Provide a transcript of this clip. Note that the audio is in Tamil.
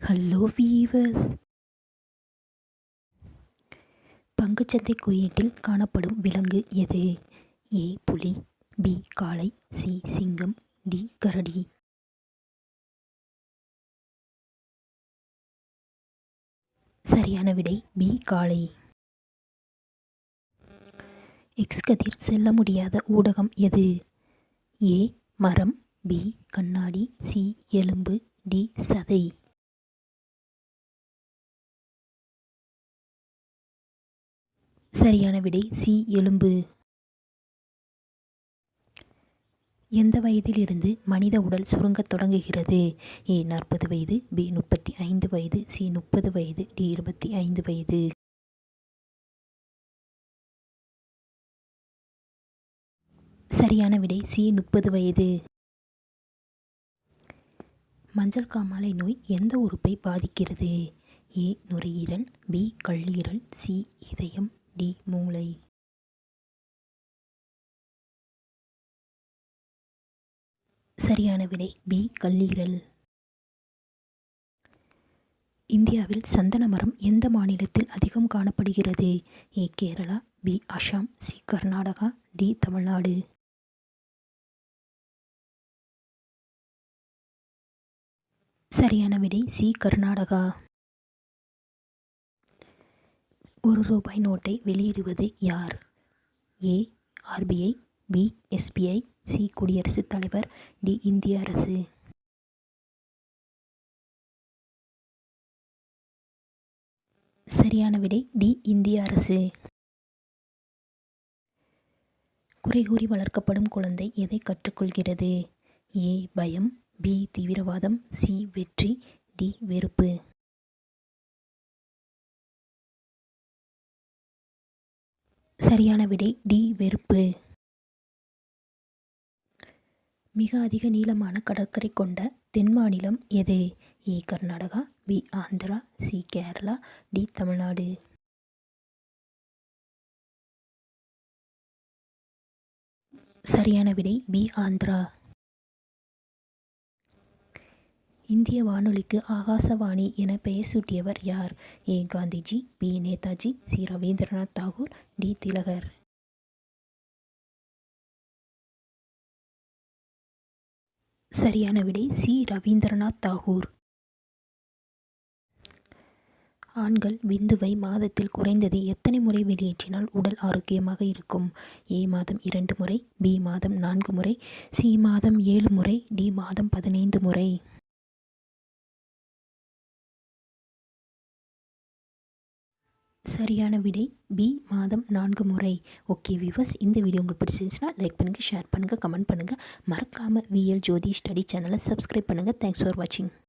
ஹலோ வீவர்ஸ் பங்குச்சந்தை குறியீட்டில் காணப்படும் விலங்கு எது? ஏ புலி பி காளை சி சிங்கம் டி கரடி. சரியான விடை பி காளை. எக்ஸ் கதிர் செல்ல முடியாத ஊடகம் எது? ஏ மரம் பி கண்ணாடி சி எலும்பு டி சதை. சரியான விடை சி எலும்பு. எந்த வயதிலிருந்து மனித உடல் சுருங்கத் தொடங்குகிறது? ஏ நாற்பது வயது பி முப்பத்தி ஐந்து வயது சி முப்பது வயது டி இருபத்தி ஐந்து வயது. சரியான விடை சி முப்பது வயது. மஞ்சள் காமாலை நோய் எந்த உறுப்பை பாதிக்கிறது? ஏ நுரையீரல் பி கல்லீரல் சி இதயம். டி மூளை. சரியான விடை பி கல்லீரல். இந்தியாவில் சந்தன மரம் எந்த மாநிலத்தில் அதிகம் காணப்படுகிறது? A Kerala B Assam C Karnataka D Tamil Nadu. சரியான விடை சி கர்நாடகா. ஒரு ரூபாய் நோட்டை வெளியிடுவது யார்? A. RBI B SBI C. குடியரசுத் தலைவர் டி. இந்திய அரசு. சரியான விடை டி. இந்திய அரசு. குறை கூறி வளர்க்கப்படும் குழந்தை எதை கற்றுக்கொள்கிறது? ஏ. பயம் பி. தீவிரவாதம் சி. வெற்றி டி. வெறுப்பு. சரியான விடை டி வெறுப்பு. மிக அதிக நீளமான கடற்கரை கொண்ட தென் மாநிலம் எது? A Karnataka B Andhra C Kerala D Tamil Nadu. சரியான விடை பி ஆந்திரா. இந்திய வானொலிக்கு ஆகாசவாணி என பெயர் சூட்டியவர் யார்? A. Gandhiji B. Netaji C. Rabindranath Tagore D. Tilak. சரியான விடை சி. ரவீந்திரநாத் தாகூர். ஆண்கள் விந்துவை மாதத்தில் குறைந்தது எத்தனை முறை வெளியேற்றினால் உடல் ஆரோக்கியமாக இருக்கும்? ஏ. மாதம் இரண்டு முறை பி. மாதம் நான்கு முறை சி. மாதம் ஏழு முறை டி. மாதம் பதினைந்து முறை. சரியான விடை பி மாதம் நான்கு முறை. ஓகே விவர்ஸ் இந்த வீடியோ உங்களுக்கு பிடிச்சிருந்துச்சுன்னா லைக் பண்ணுங்கள் ஷேர் பண்ணுங்கள் கமெண்ட் பண்ணுங்கள் மறக்காமல் விஎல் ஜோதி ஸ்டடி சேனலை சப்ஸ்கிரைப் பண்ணுங்கள் தேங்க்ஸ் ஃபார் வாட்சிங்